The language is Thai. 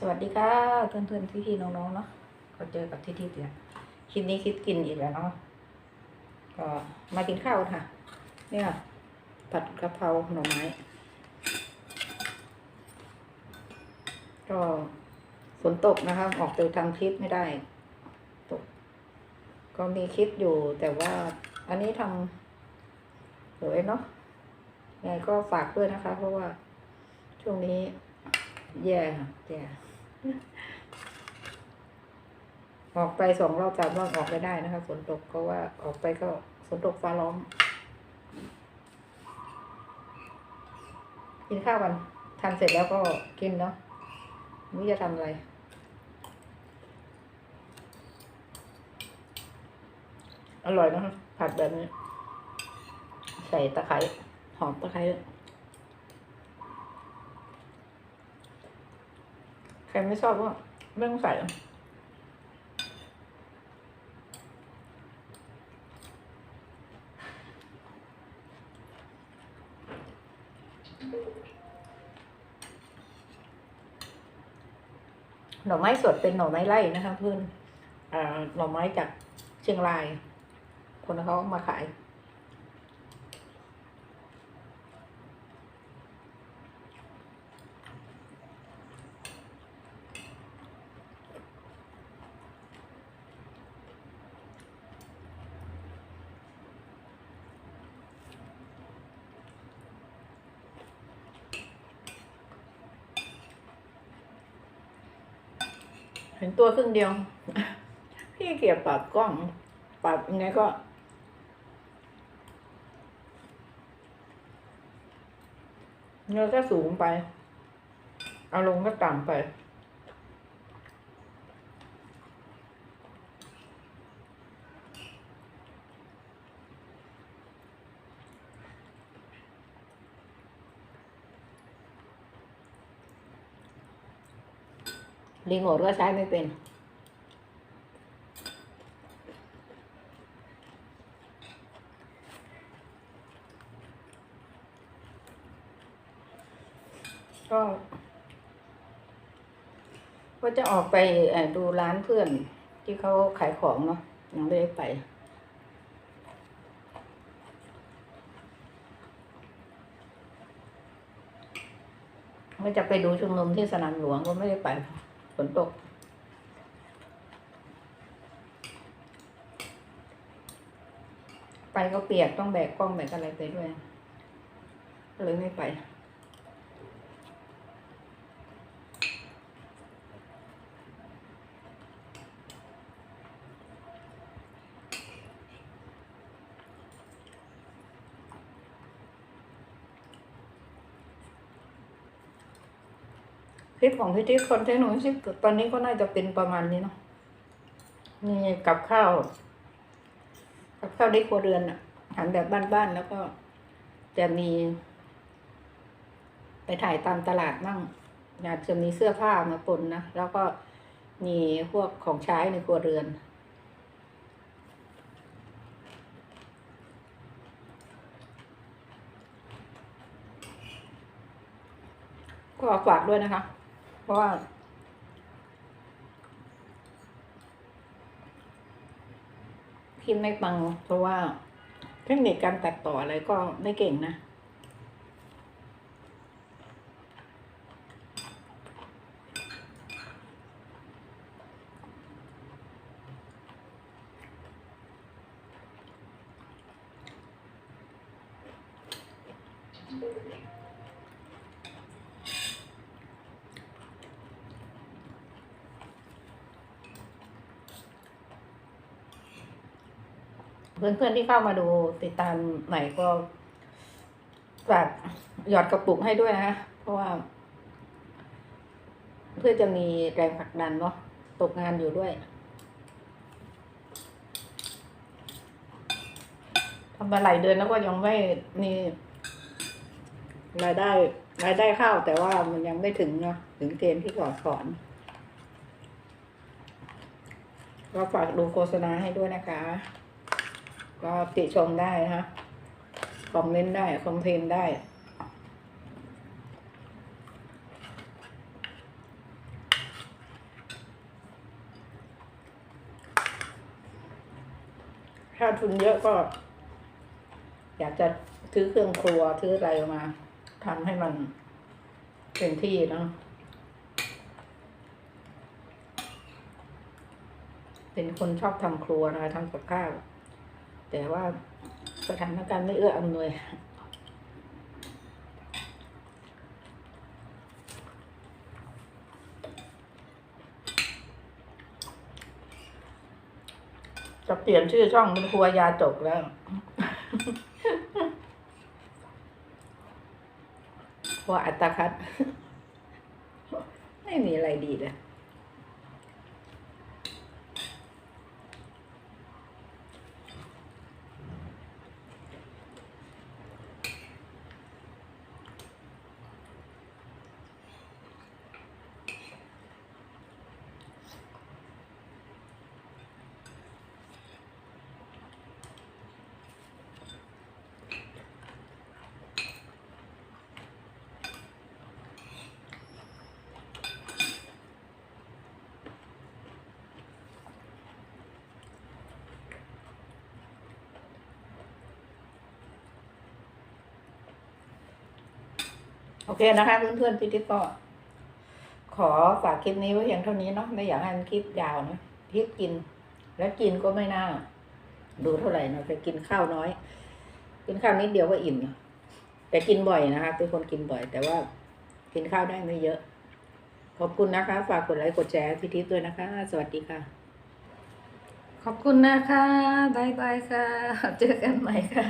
สวัสดีค่ะเพื่อนเพื่อนพี่พี่ๆน้องๆเนาะก็เจอกับทิศทิศเนี่ยคลิปนี้คิดกินอีกแล้วเนาะก็มากินข้าวค่ะ เนี่ยผัดกะเพราหน่อไม้ก็ฝนตกนะคะ ออกไปทางทิศไม่ได้ ตก ก็มีคิดอยู่แต่ว่าอันนี้ทำเดี๋ยวเนาะยังไงก็ฝากด้วยนะคะ เพราะว่าช่วงนี้แย่ค่ะแย่ ออกไปสองรอบสามรอบออกไม่ได้นะคะฝนตกเพราะว่าออกไปก็ฝนตกฟ้าร้อง กินข้าวกันทำเสร็จแล้วก็กินเนาะไม่จะทำอะไรอร่อยนะคะผัดแบบนี้ ใส่ตะไคร้หอมตะไคร้ ใครไม่ชอบก็ไม่ต้องใส่หน่อไม้สดเป็นหน่อไม้ไร่นะคะเพื่อนอ่าหน่อไม้จากเชียงราย คนเขามาขาย เห็นตัวครึ่งเดียว พี่เกียบปรับกล้อง ปรับยังไงก็เนื้อก็สูงไป เอาลงก็ต่ำไป รีโมทก็ใช้ไม่เป็น ก็ว่าจะออกไปดูร้านเพื่อนที่เขาขายของเนาะยังไม่ได้ไปว่าจะไปดูชุมนุมที่สนามหลวงก็ไม่ได้ไป ฝนตก ไปก็เปียกต้องแบกกล้องแบกอะไรไปด้วยเลยไม่ไป คลิปของพี่ติ๊กคอนเทนต์ของพี่ติ๊กตอนนี้ก็น่าจะเป็นประมาณนี้เนาะนี่กับข้าว กับข้าวในครัวเรือนอะหันแบบบ้านๆแล้วก็จะมี ไปถ่ายตามตลาดมั่งอยากจะมีเสื้อผ้ามาปนนะ แล้วก็มีพวกของใช้ในครัวเรือน ก็ฝากด้วยนะคะ ราะว่าพิมพ์ไม่ปังเพราะว่า เทคนิคการตัดต่ออะไรก็ไม่เก่งนะ เพื่อนๆที่เข้ามาดูติดตามใหม่ก็ฝากหยอดกระปุกให้ด้วยนะคะเพราะว่า เพื่อจะมีแรงผลักดันเนาะตกงานอยู่ด้วยทำมาหลายเดือนแล้วก็ยังไม่มีรายได้รายได้เข้าแต่ว่ามันยังไม่ถึงเนาะถึงเกณฑ์ที่ขอสอนก็ฝากดูโฆษณาให้ด้วยนะคะ ก็ติชมได้นะคะคอมเมนต์ได้ คอมเพลนได้ ถ้าทุนเยอะก็ อยากจะซื้อเครื่องครัวซื้ออะไรมาทำให้มันเต็มที่เนาะเป็นคนชอบทำครัวนะคะทำกับข้าว แต่ว่าสถานการณ์ไม่เอื้ออำนวยจะเปลี่ยนชื่อช่องเป็นครัวยาจกแล้ว ครัวอัตคัด ไม่มีอะไรดีเลย โอเคนะคะเพื่อนๆพี่ทิพย์ก็ขอฝากคลิปนี้ไว้เพียงเท่านี้เนาะไม่อยากให้มันคลิปยาวนะพี่กิน แล้วกินก็ไม่น่า ดูเท่าไหร่นะแต่กินข้าวน้อย กินข้าวนิดเดียวก็อิ่มนะแต่กินบ่อยนะคะเป็นคนกินบ่อย แต่ว่ากินข้าวได้ไม่เยอะ ขอบคุณนะคะ ฝากกดไลค์กดแชร์พี่ทิพย์ด้วยนะคะ สวัสดีค่ะ ขอบคุณนะคะบายบายค่ะ เจอกันใหม่ค่ะ